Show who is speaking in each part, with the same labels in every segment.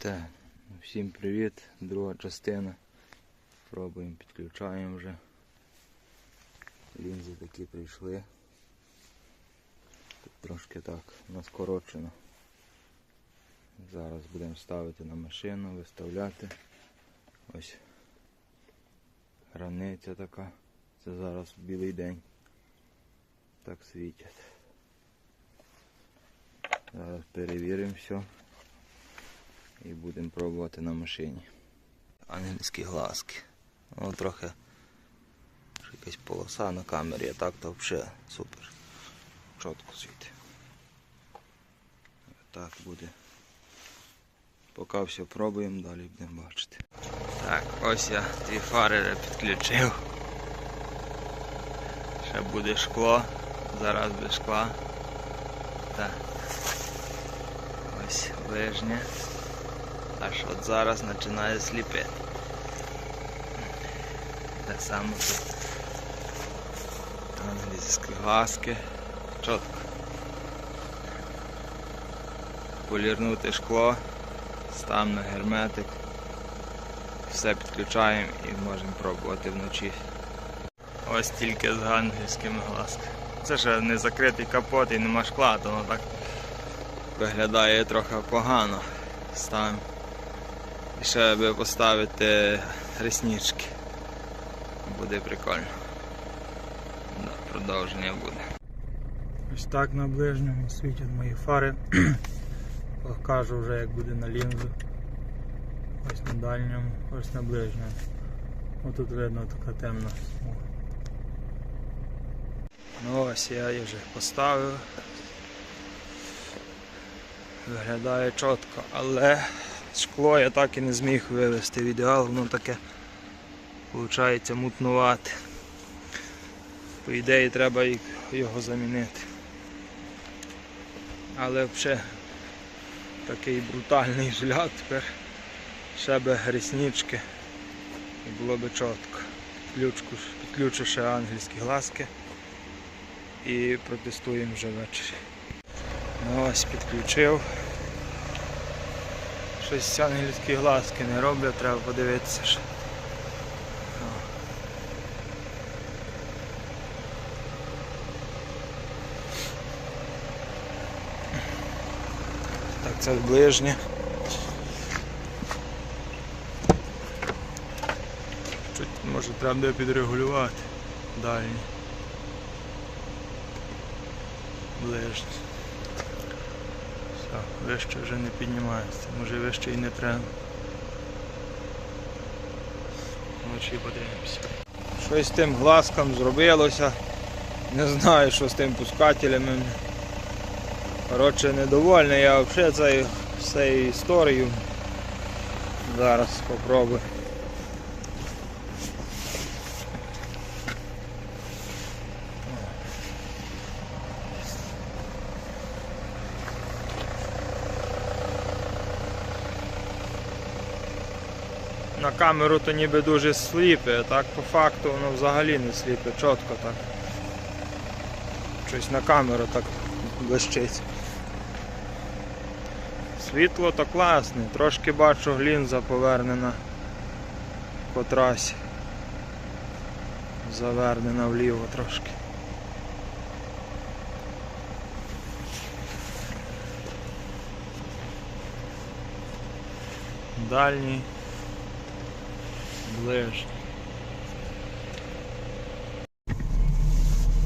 Speaker 1: Так, всім привіт, друга частина. Пробуємо, підключаємо вже. Лінзи такі прийшли. Тут трошки так наскорочено. Зараз будемо ставити на машину, виставляти. Ось границя така. Це зараз білий день. Так світять. Зараз перевіримо все і будемо пробувати на машині. Ангельські глазки. Ну трохи якась полоса на камері, а так то взагалі супер. Чітко світить. Так буде. Поки все пробуємо, далі будемо бачити. Так, ось я дві фари підключив. Ще буде шкло. Зараз без шкла. Так. Ось ближнє. Аж от зараз починає сліпити. Так само тут англійські глазки. Чітко. Полірнути шкло, став на герметик. Все підключаємо і можемо пробувати вночі. Ось тільки з ангельськими глазками. Це ще не закритий капот і нема шкла, то воно так виглядає трохи погано. Ставимо. Ще аби поставити реснички. Буде прикольно. Да, продовження буде.
Speaker 2: Ось так на ближньому світять мої фари. Покажу вже як буде на лінзу. Ось на дальньому, ось на ближньому. Ось тут видно така темна смуга. Ну ось я її вже поставив. Виглядає чітко, але шкло я так і не зміг вивести в ідеал, воно таке виходить мутнувати. По ідеї треба його замінити. Але взагалі такий брутальний жилят тепер. Ще би реснички і було би чітко. Підключку, підключу ще ангельські глазки і протестуємо вже ввечері. Ну ось підключив. Щось ангельські глазки не роблять, треба подивитися. ще. Так, це ближнє. Чуть, може треба буде підрегулювати дальні. Ближнє. Все, вище вже не піднімається. Може вище і не треба. Вночі подивимося. Щось з тим глазком зробилося. Не знаю, що з тим пускателем. Коротше, недовольний я взагалі цією історією. Зараз спробую. На камеру то ніби дуже сліпе, так по факту воно взагалі не сліпе, чітко так. Щось на камеру так блищить. Світло то класне, трошки бачу глінза повернена по трасі. Завернена вліво трошки. Дальній. Ближній.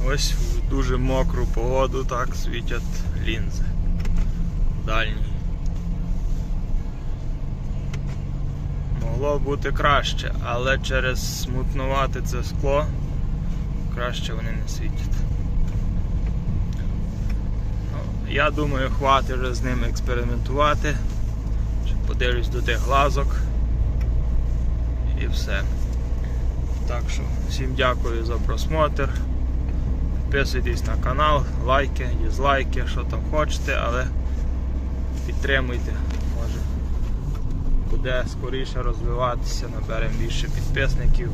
Speaker 2: Ось в дуже мокру погоду так світять лінзи. Дальній. Могло бути краще, але через смутнувати це скло краще вони не світять. Ну, Я думаю, хватить вже з ними експериментувати. Подивлюсь до тих глазок все. Так що всім дякую за просмотр. Підписуйтесь на канал, лайки, дізлайки, що там хочете, але підтримуйте. Може буде скоріше розвиватися, наберемо більше підписників.